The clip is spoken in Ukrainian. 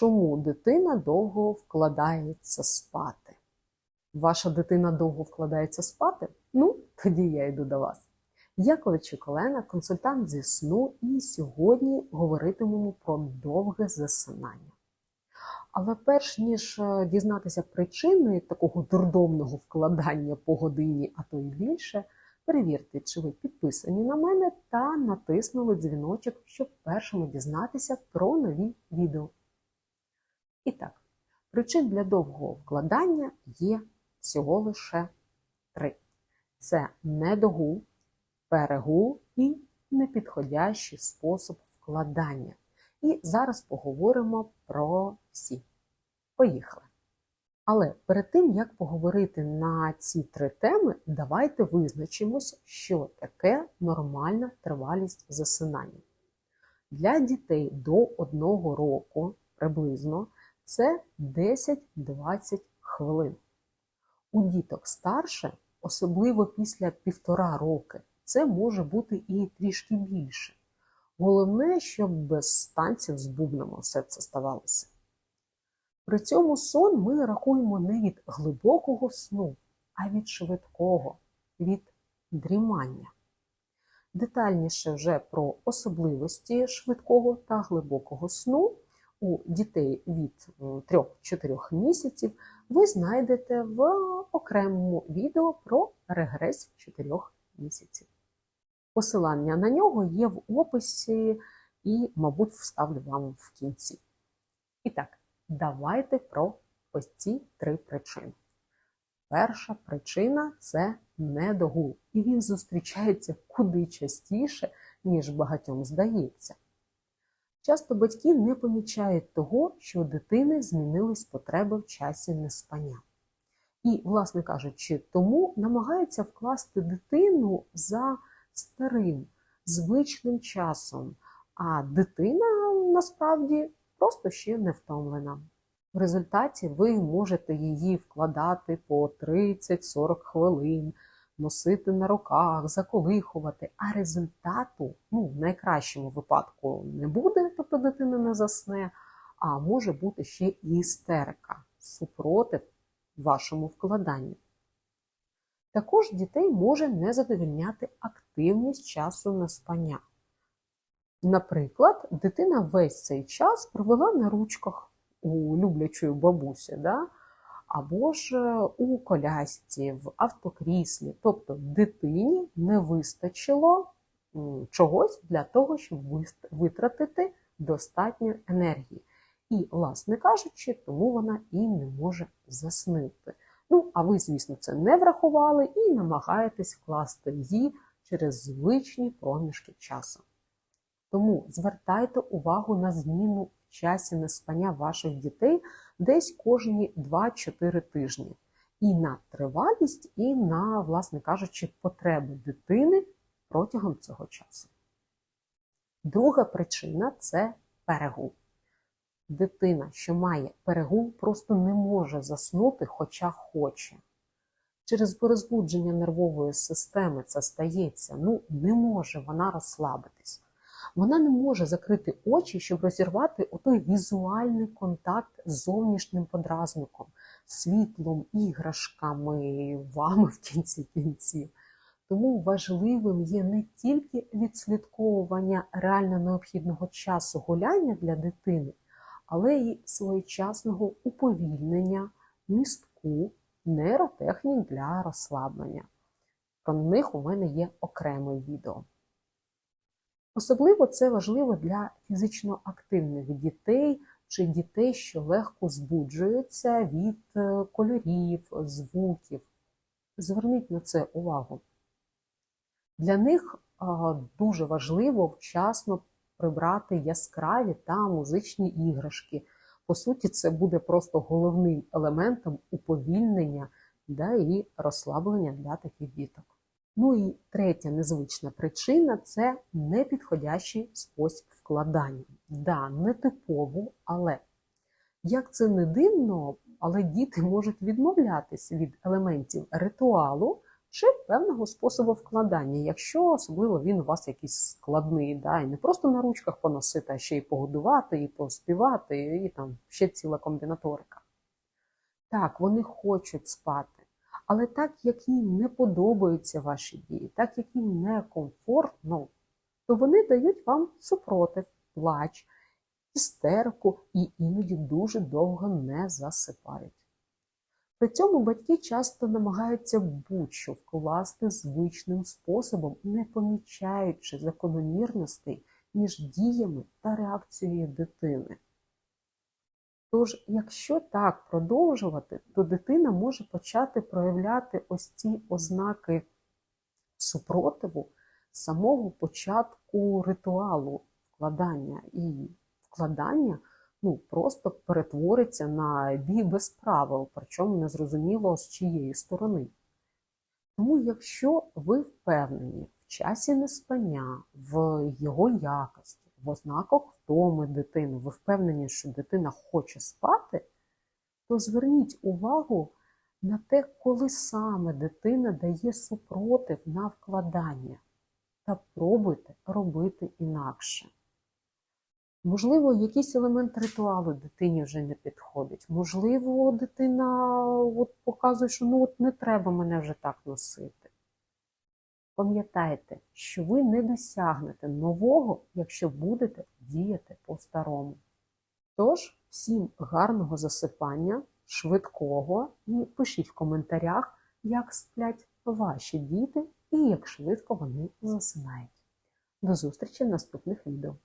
Чому дитина довго вкладається спати? Ваша дитина довго вкладається спати? Ну, тоді я йду до вас. Я Ковальчук Олена, консультант зі сну, і сьогодні говоритимемо про довге засинання. Але перш ніж е, дізнатися причини такого дурдомного вкладання по годині, а то й більше, перевірте, чи ви підписані на мене та натиснули дзвіночок, щоб першими дізнатися про нові відео. І так, причин для довгого вкладання є всього лише три: це недогул, перегул і непідходящий спосіб вкладання. І зараз поговоримо про всі. Поїхали! Але перед тим, як поговорити на ці три теми, давайте визначимось, що таке нормальна тривалість засинання. Для дітей до одного року приблизно це 10-20 хвилин. У діток старше, особливо після півтора роки, це може бути і трішки більше. Головне, щоб без станців з бубнами все це ставалося. При цьому сон ми рахуємо не від глибокого сну, а від швидкого, від дрімання. Детальніше вже про особливості швидкого та глибокого сну у дітей від 3-4 місяців ви знайдете в окремому відео про регрес 4 місяців. Посилання на нього є в описі і, мабуть, вставлю вам в кінці. І так, давайте про ось ці три причини. Перша причина це недогул, і він зустрічається куди частіше, ніж багатьом здається. Часто батьки не помічають того, що у дитини змінились потреби в часі неспання. І, власне кажучи, тому намагаються вкласти дитину за старим, звичним часом, а дитина насправді просто ще не втомлена. В результаті ви можете її вкладати по 30-40 хвилин, носити на руках, заколихувати, а результату, ну, в найкращому випадку, не буде, тобто дитина не засне, а може бути ще і істерика супротив вашому вкладанню. Також дітей може не задовільняти активність часу на спання. Наприклад, дитина весь цей час провела на ручках у люблячої бабусі, да? Або ж е, у колясці, в автокріслі. Тобто дитині не вистачило чогось для того, щоб витратити достатньо енергії. І, власне кажучи, тому вона і не може заснути. Ну, а ви, звісно, це не врахували і намагаєтесь вкласти її через звичні проміжки часу. Тому звертайте увагу на зміну в часі неспання ваших дітей десь кожні 2-4 тижні. І на тривалість, і на, власне кажучи, потреби дитини протягом цього часу. Друга причина це перегул. Дитина, що має перегул, просто не може заснути, хоча хоче. Через перезбудження нервової системи це стається, ну не може вона розслабитись. Вона не може закрити очі, щоб розірвати отой візуальний контакт з зовнішнім подразником, світлом, іграшками, вами в кінці кінців. Тому важливим є не тільки відслідковування реально необхідного часу гуляння для дитини, але й своєчасного уповільнення, містку, нейротехнік для розслаблення. Про них у мене є окреме відео. Особливо це важливо для фізично активних дітей чи дітей, що легко збуджуються від е, кольорів, звуків. Зверніть на це увагу. Для них дуже важливо вчасно прибрати яскраві та музичні іграшки. По суті, це буде просто головним елементом уповільнення да, і розслаблення для таких діток. Ну і третя незвична причина це непідходящий спосіб вкладання. Да, не типово, але як це не дивно, але діти можуть відмовлятися від елементів ритуалу чи певного способу вкладання, якщо особливо він у вас якийсь складний, да, і не просто на ручках поносити, а ще й погодувати, і поспівати, і там ще ціла комбінаторика. Так, вони хочуть спати, але так, як їм не подобаються ваші дії, так як їм некомфортно, то вони дають вам супротив, плач, істерку і іноді дуже довго не засипають. При цьому батьки часто намагаються будь-що вкласти звичним способом, не помічаючи закономірностей між діями та реакцією дитини. Тож, якщо так продовжувати, то дитина може почати проявляти ось ці ознаки супротиву з самого початку ритуалу вкладання і вкладання ну, просто перетвориться на бій без правил, причому незрозуміло з чиєї сторони. Тому, якщо ви впевнені в часі неспання, в його якості, в ознаках втоми дитини, ви впевнені, що дитина хоче спати, то зверніть увагу на те, коли саме дитина дає супротив на вкладання, та пробуйте робити інакше. Можливо, якийсь елемент ритуалу дитині вже не підходить. Можливо, дитина от показує, що ну от не треба мене вже так носити. Пам'ятайте, що ви не досягнете нового, якщо будете діяти по-старому. Тож, всім гарного засипання, швидкого і пишіть в коментарях, як сплять ваші діти і як швидко вони засинають. До зустрічі в наступних відео.